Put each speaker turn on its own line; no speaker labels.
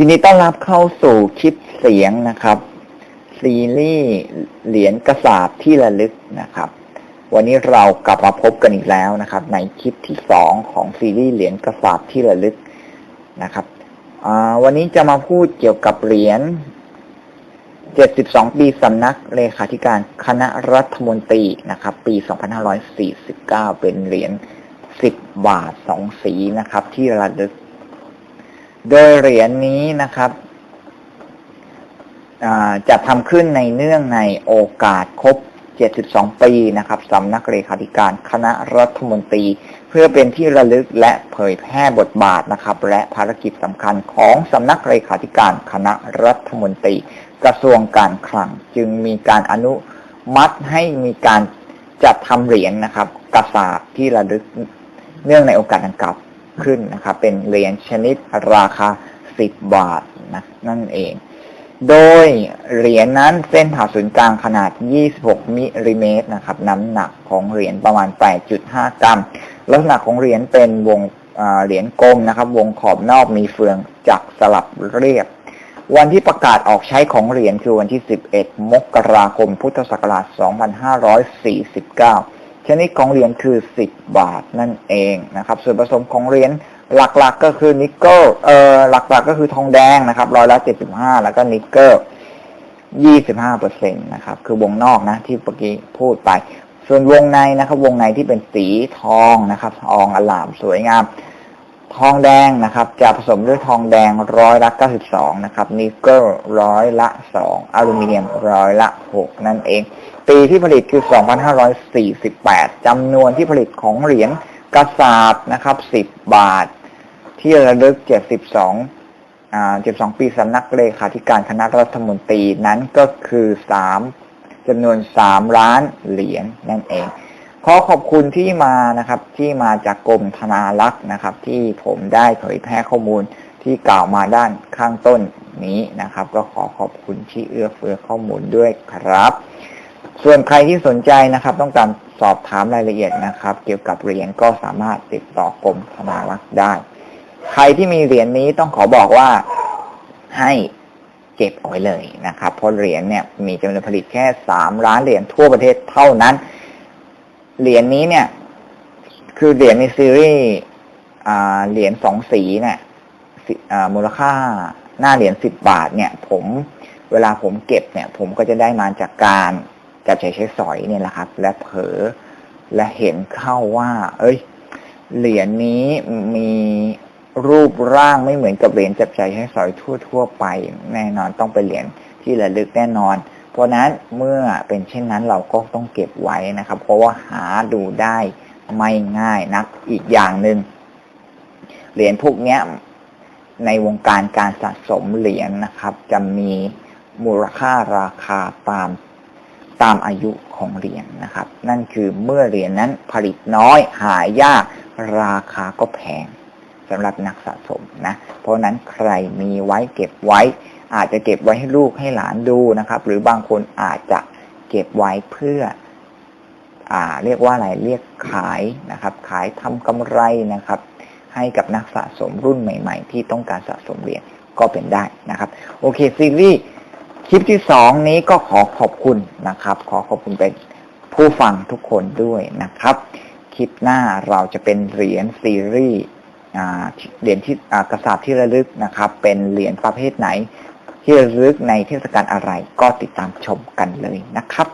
ยินดีต้อนรับเข้าสู่คลิปเสียงนะครับ ซีรีส์เหรียญกระสาบที่ระลึกนะครับ วันนี้เรากลับมาพบกันอีกแล้วนะครับ ในคลิปที่สองของซีรีส์เหรียญกระสาบที่ระลึกนะครับวันนี้จะมาพูดเกี่ยวกับเหรียญ 72 ปีสำนักเลขาธิการคณะรัฐมนตรีนะครับ ปี 2549 เป็นเหรียญ 10 บาท 2 สีนะครับ ที่ระลึก โดยเหรียญนี้นะครับจะทำขึ้นในเนื่องในโอกาสครบ 72 ปีนะครับสำนักเลขาธิการคณะรัฐมนตรี เพื่อเป็นที่ระลึกและเผยแพร่บทบาทนะครับ และภารกิจสำคัญของสำนักเลขาธิการคณะรัฐมนตรี กระทรวงการคลัง จึงมีการอนุมัติให้มีการจัดทำเหรียญนะครับ กระสาบที่ระลึกเนื่องในโอกาสดังกล่าว ขึ้นนะครับเป็นเหรียญชนิดราคา 10 บาทนะนั่นเอง โดยเหรียญนั้นเส้นผ่าศูนย์กลางขนาด 26 มิลลิเมตรนะครับน้ำหนักของเหรียญประมาณ 8.5 กรัม ลักษณะของเหรียญเป็นวงเหรียญกลมนะครับ วงขอบนอกมีเฟืองจักรสลับเรียบวันที่ประกาศออกใช้ของเหรียญคือวันที่ 11 มกราคม พุทธศักราช 2549 ชนิดของเหรียญคือ 10 บาทนั่นเองนะครับ ส่วนผสมของเหรียญหลักๆก็คือนิกเกิลเอ่อหลักๆก็คือทองแดงนะครับร้อยละ75แล้วก็นิกเกิล25เปอร์เซ็นต์นะครับ คือวงนอกนะที่เมื่อกี้พูดไป ส่วนวงในนะครับ วงในที่เป็นสีทองนะครับทองอลามสวยงาม ทองแดงนะครับ จะผสมด้วยทองแดงร้อยละ92นะครับนิกเกิลร้อยละ2อลูมิเนียมร้อยละ6นั่นเอง ปีที่ผลิตคือ2548จำนวนที่ผลิตของเหรียญกระสาบนะครับ10บาท ที่ระลึก72อ่า72ปีสำนักเลขาธิการคณะรัฐมนตรีนั้นก็คือ3จำนวน3ล้านเหรียญนั่นเอง ขอขอบคุณที่มานะครับที่มาจากกรมธนารักษ์นะครับ ที่ผมได้เผยแพร่ข้อมูลที่กล่าวมาด้านข้างต้นนี้นะครับ ก็ขอขอบคุณที่เอื้อเฟื้อข้อมูลด้วยครับ ส่วนใครที่สนใจนะครับ ต้องการสอบถามรายละเอียดนะครับ เกี่ยวกับเหรียญก็สามารถติดต่อกรมธนารักษ์ได้ ใครที่มีเหรียญนี้ต้องขอบอกว่าให้เก็บเอาไว้เลยนะครับเพราะเหรียญเนี่ยมีจำนวนผลิตแค่สามล้านเหรียญทั่วประเทศเท่านั้น เหรียญนี้เนี่ย คือเหรียญในซีรีส์เหรียญสองสีเนี่ยมูลค่าหน้าเหรียญสิบบาท เนี่ย ผมเวลาผมเก็บเนี่ย ผมก็จะได้มาจากการจับใช้ใช้สอยเนี่ยแหละครับ และเผลอและเห็นเข้าว่า เอ้ย เหรียญนี้มีรูปร่างไม่เหมือนกับเหรียญจับใจายใช้สอยทั่ว ๆ ไป แน่นอนต้องเป็นเหรียญที่ระลึกแน่นอน ราะนั้นเมื่อเป็นเช่นนั้นเราก็ต้องเก็บไว้นะครับ เพราะว่าหาดูได้ไม่ง่ายนักอีกอย่างหนึ่งเหรียญพวกนี้ในวงการการสะสมเหรียญนะครับ จะมีมูลค่าราคาตามตามอายุของเหรียญนะครับ นั่นคือเมื่อเหรียญนั้นผลิตน้อยหายากราคาก็แพงสำหรับนักสะสมนะ เพราะนั้นใครมีไว้เก็บไว้ อาจจะเก็บไว้ให้ลูกให้หลานดูนะครับ หรือบางคนอาจจะเก็บไว้เพื่อ อ่า เรียกว่าอะไรเรียกขายนะครับ ขายทำกำไรนะครับ ให้กับนักสะสมรุ่นใหม่ ๆ ที่ต้องการสะสมเหรียญก็เป็นได้นะครับ โอเคซีรีส์คลิปที่สองนี้ก็ขอขอบคุณนะครับ ขอขอบคุณเป็นผู้ฟังทุกคนด้วยนะครับ คลิปหน้าเราจะเป็นเหรียญซีรีส์เหรียญที่กระสาบที่ระลึกนะครับ เป็นเหรียญประเภทไหน ที่ระลึกในเทศกาลอะไรก็ติดตามชมกันเลยนะครับ